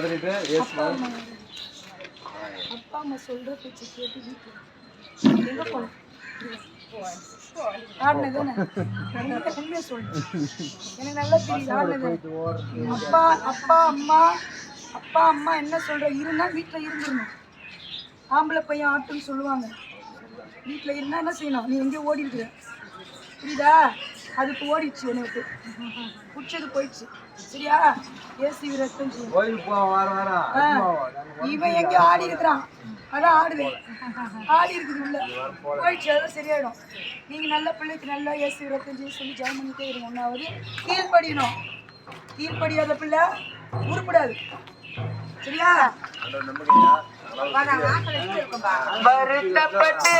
அப்பா அம்மா யாரு? அப்பா அம்மா சொல்ற பேச்சு கேட்டு எங்க போனோம் எனக்கு நல்லா அப்பா அப்பா அம்மா அப்பா அம்மா என்ன சொல்ற? இருன்னா வீட்டில் இருந்துடணும் ஆம்பளை பையன் ஆட்டுன்னு சொல்லுவாங்க. வீட்டில் இருந்தா என்ன செய்யணும்? நீ எங்கேயோ ஓடி இருக்கிற புரியுதா? அதுக்கு ஓடிடுச்சு எனக்கு. பிடிச்சது போயிடுச்சு. சரியா? ஏசி ரத்தம் இவன் எங்கேயோ ஆடி இருக்கிறான். அதான் ஆடுவேன். ஆடி இருக்குது உள்ள. போயிடுச்சு அதெல்லாம் சரியாயிடும். நீங்க நல்ல பிள்ளைக்கு நல்லா ஏசி இருபத்தஞ்சு சொல்லி ஜாயின் பண்ணிட்டே இருங்க. ஒன்றாவது கீழ்ப்படியணும். கீழ்ப்படியாத பிள்ளை உருப்படாது. சரியா? வருத்தப்பட்டு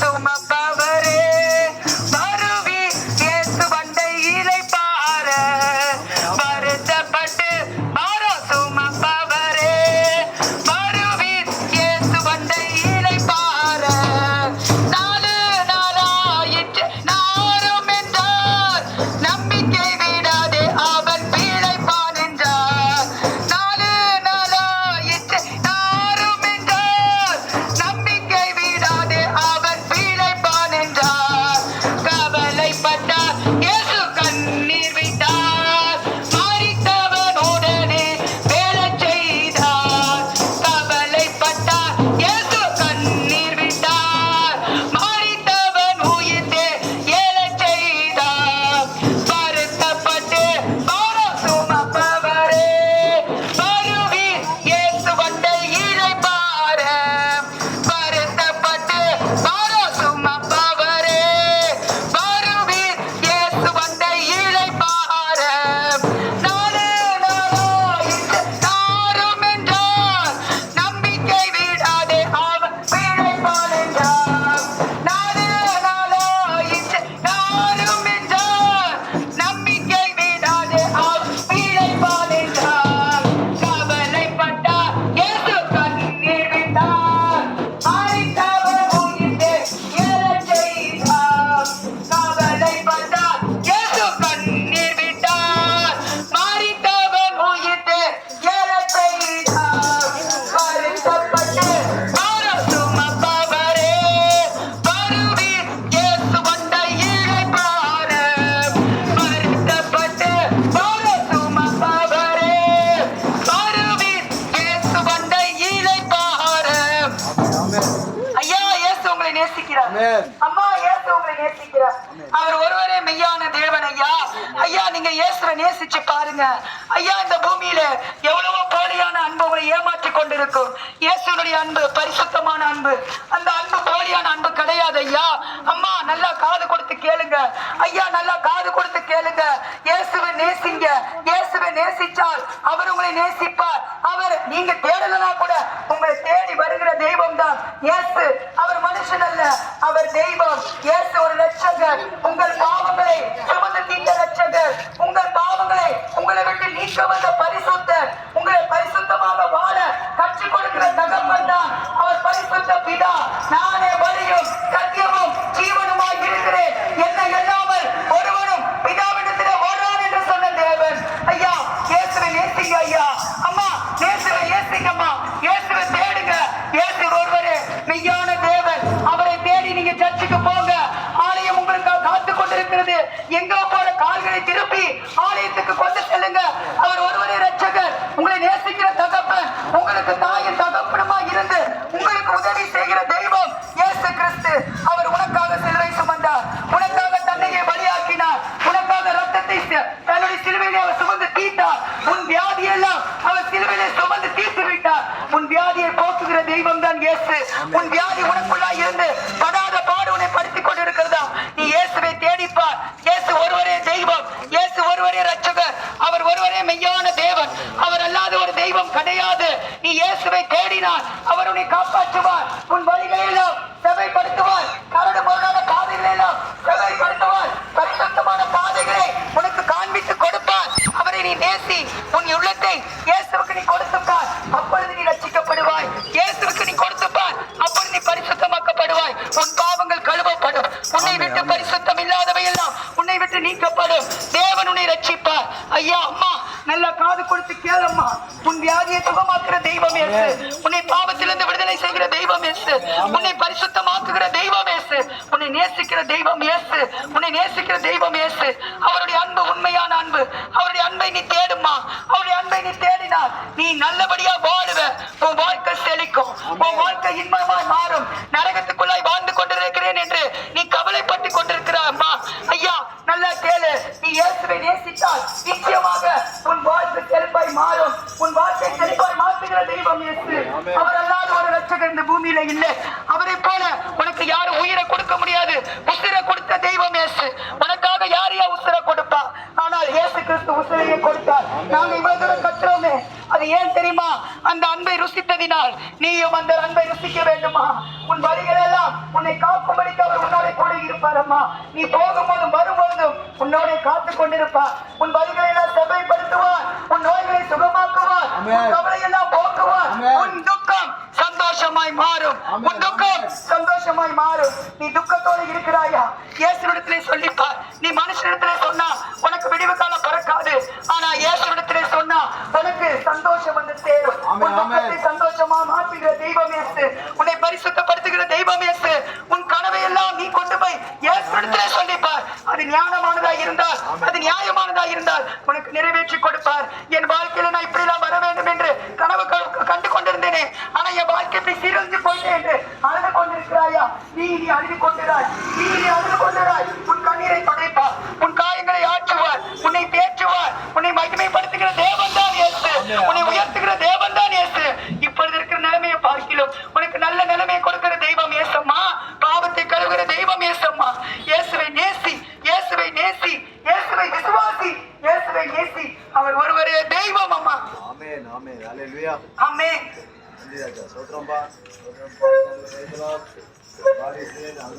சுமப்பவரே அவர் ஒருவரே மெய்யான தேவன் ஐயா ஐயா நீங்க இயேசுவை நேசிச்சு பாருங்க. ஐயா இந்த பூமியில எவ்வளவோ போலியான அன்பு உங்களை ஏமாற்றி கொண்டிருக்கும். இயேசுனுடைய அன்பு பரிசுத்தமான அன்பு. அந்த அன்பு போலியான அன்பு கிடையாது ஐயா. அம்மா நல்லா காது கேளுங்க. ஐயா நல்லா காது கொடுத்து கேளுங்க. இயேசுவை நேசிங்க. இயேசுவை நேசிச்சால் அவர் உங்களை நேசிப்பார். அவர் நீங்க தேடலனா கூட உங்களை தேடி வருகிற தெய்வம் தான் இயேசு. அவர் மனுஷன் அல்ல அவர் தெய்வம். இயேசு ஒரு ரட்சகர் உங்கள் பாவங்களை சுமந்து தீர்த்த ரட்சகர் உங்கள் பாவங்களை உங்களை விட்டு நீக்க வந்த பரிசுத்தர். உங்களை பரிசுத்தமாக வாழ கற்றுக் கொடுக்கிற தகப்பன் தான் அவர் பரிசுத்த பிதா. நானே வழியும் எங்க போல கால்களை திருப்பி ஆலயத்துக்கு கொண்டு செல்லுங்க. அவர் ஒருவரே ரட்சகர் உங்களை நேசிக்கிற தகப்பன் உங்களுக்கு தாயின் தகப்பனமா இருந்து உங்களுக்கு உதவி செய்கிற தெய்வம் இயேசு கிறிஸ்து. அவர் உனக்காக சிலுவை சுமந்தார். உனக்காக தன்னையை பலியாக்கினார். உனக்காக ரத்தத்தை தன்னுடைய சிலுவையிலே அவர் சுமந்து தீட்டார் உன் வியாதி எல்லாம் அவர் சிலுவையிலே சுமந்து தீர்த்து விட்டார். உன் வியாதியை போக்குகிற தெய்வம் தான் இயேசு. உன் வியாதி உனக்குள்ளா இருந்து படாத பாடு உன்னை படுத்திக் கொண்டிருக்கிறதா நீ இயேசுவை தேடிப்பார் இயேசு ஒருவரே தெய்வம் இயேசு ஒருவரே ரட்சகர் அவர் மெய்யான தேவன். அவர் அல்லாத ஒரு தெய்வம் கிடையாது. நீ இயேசுவை தேடினார் அவர் உன்னை காப்பாற்றுவார். உன் வழிகளை செவைப்படுத்துவார். கரடு முரடான பாதைகளை செவைப்படுத்துவார். பரிசுத்தமான பாதைகளை உனக்கு காண்பித்து கொடுப்பார். அவரை நீ நேசி. உன் உள்ளத்தை இயேசுவுக்கு நீ கொடுத்துப்பார். அப்பொழுது நீ ரட்சிக்கப்படுவாய். இயேசுவுக்கு நீ கொடுத்துப்பார். அப்பொழுது நீ பரிசுத்தமாக்கப்படுவாய். உன் உன்னை விட்டு பரிசுத்தம் இல்லாதவை எல்லாம் உன்னை விட்டு நீக்கப்படும். தேவன் உன்னை ரட்சிப்பார். ஐயா அம்மா நல்ல காது கொடுத்து கேளம்மா. உன் வியாதியை சுகமாக்குற தெய்வம் இயேசு உன்னை பாவத்திலிருந்து விடுதலை செய்கிற தெய்வம் இயேசு உன்னை பரிசுத்தமாக்குகிற தெய்வம் இயேசு உன்னை நேசிக்கிற தெய்வம் இயேசு உன்னை நேசிக்கிற தெய்வம் இயேசு அவருடைய அன்பு உண்மையான அன்பு. அவருடைய அன்பை நீ தேடுமா அவருடைய அன்பை நீ தேடினால் நீ நல்லபடியா வாழுவ. உன் வாழ்க்கை செழிக்கும். உன் வாழ்க்கை இன்பமாய் மாறும். இந்த பூமியில இல்லை. அவரை போல உனக்கு யாரும் உயிரை கொடுக்க முடியாது. உசிரை கொடுத்த தெய்வம் இயேசு. உனக்காக யாரையா உசிரை கொடுப்பா? ஆனால் இயேசு கிறிஸ்து உசிரையை கொடுத்தார். நாங்க இவ்வளவு தூரம் கற்றுறோமே அது ஏன் தெரியுமா? அந்த அன்பை ருசித்ததினால் நீயும் அந்த அன்பை ருசிக்க வேண்டுமா? உன் வழிகள் எல்லாம் உன்னை காக்கும்படிக்கு அவர் உன்னோட கூட இருப்பாரம்மா நீ போகும்போதும் வரும்பொழுதும் உன்னோட காத்து கொண்டிருப்பார். உன் வழிகளை எல்லாம் செவ்வாய்ப்படுத்துவார் உன் நோய்களை சுகமாக்குவார் உன் கவலை எல்லாம் போக்குவார் உன் துக்கம் சந்தோஷமாய் மாறும். உன் துக்கம் சந்தோஷமாய் மாறும். நீ துக்கத்தோடு இருக்கிறாயா? இயேசுவிடத்திலே சொல்லிப்பார். நீ மனுஷனிடத்திலே சொன்னா உனக்கு விடிவு காலம் பிறக்காது. ஆனா இயேசுவிடத்திலே சொன்னா உனக்கு சந்தோஷம் வந்து சேரும். உன் துக்கத்தை சந்தோஷமா மாற்றுகிற தெய்வம் இயேசு. உன்னை பரிசுத்தப்படுத்துகிற தெய்வம் இயேசு. உன் கனவை எல்லாம் நீ கொண்டு போய் இயேசுவிடத்திலே சொல்லிப்பார். அது ஞானமானதா இருந்தால் அது நியாயமானதா இருந்தால் உனக்கு நிறைவேற்றி கொடுப்பார். என் வாழ்க்கையில நான் இப்படிலாம் வர வேண்டும் என்று கனவு க- ஆனா என் வாழ்க்கை இப்படி சீரழிஞ்சு போயிட்டேன் என்று அழுது கொண்டிருக்கிறாயா? நீ நீ அழுது கொண்டிராய். நீ நீ அழுது கொண்டிராய். உன் கண்ணீரை படைப்பார் உன் காயங்களை ஆற்றுவார் உன்னை தேற்றுவார் உன்னை மகிமைப்படுத்துகிற தேவன் தான் உன்னை otro bar otro bar